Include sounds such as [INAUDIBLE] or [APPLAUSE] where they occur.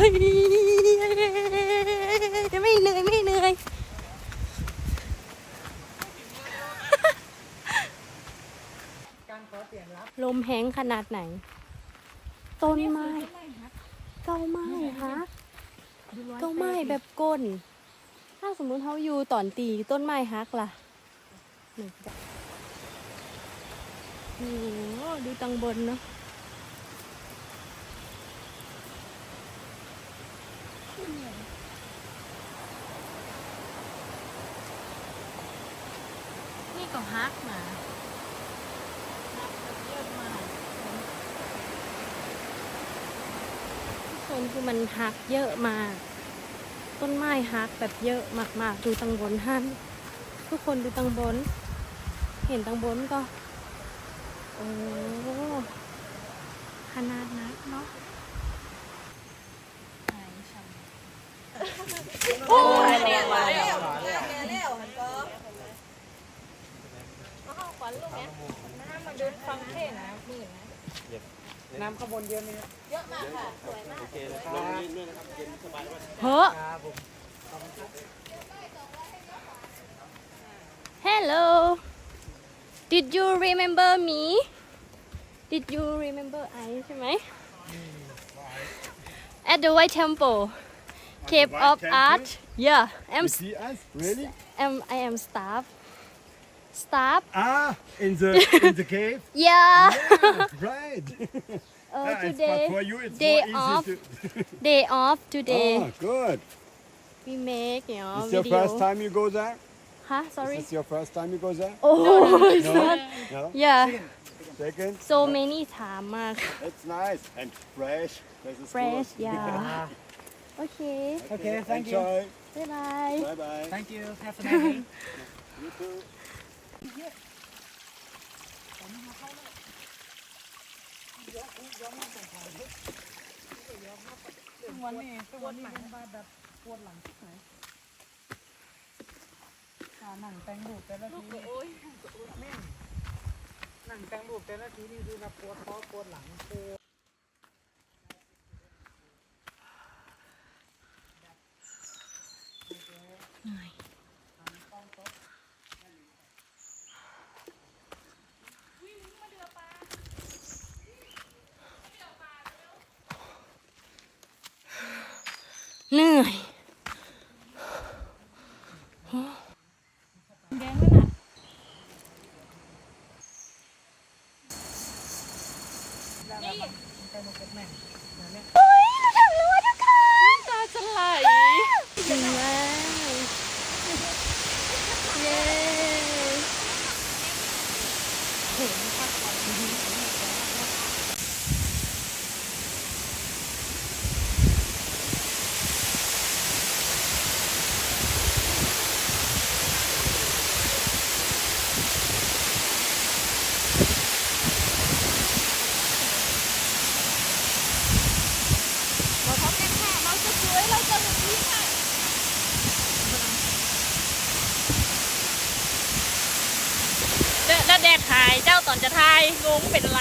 ฮ้ยไม่เหนื่อยไม่เหนื่อยลมแห้งขนาดไหน ต้นไม้เก้าไม้ฮะเก้าไม้แบบก้น ถ้าสมมุติเขาอยู่ตอนตีต้นไม้ฮักล่ะหนึ่งจ้ะโอ้โหดูตังบนเนาะ นี่ก็ฮักมาทุกคนคือมันฮักเยอะมาก ต้นไม้ฮักแบบเยอะมากๆ ดูตังบนฮันทุกคนดูตังบน เห็นตังบนก็ โอ้ขนาดนักเนาะ โอ้ยแรงมาแล้วแล้วมันก็น้ำข้างบนเยอะไหมเยอะมากค่ะ สวยมากเฮ้อครับผม Hello Did you remember me Did you remember I ใช่ไหม At the White Temple Cape of Art. Yeah, I'm. You see us really? I am staff. Staff. Ah, in the [LAUGHS] in the cave. yeah. yeah right. [LAUGHS] [LAUGHS] Oh, today for you it's day off. To day off today. Oh, good. We make you know. Is your first time you go there? Huh? Sorry. Is this your first time you go there? Oh, no, it's no? not. No? Yeah. Second. So many times. It's nice and fresh. Fresh, yeah. โอเค Okay, thank you. Enjoy. บ๊ายบาย Bye bye. Thank you have a nice day You too. วันนี้วันนี้เป็นบ้านแบบปวดหลังที่ไหนขาหนังแตงบูดแต่ละทีแม่งหนังแตงบูดแต่ละทีนี่คือแบบปวดคอปวดหลังปวด เหนื่อยตาจะไหลถึงแล้วเย้ แล้วแดดหายเจ้าต อนจะทายงงเป็นอะไร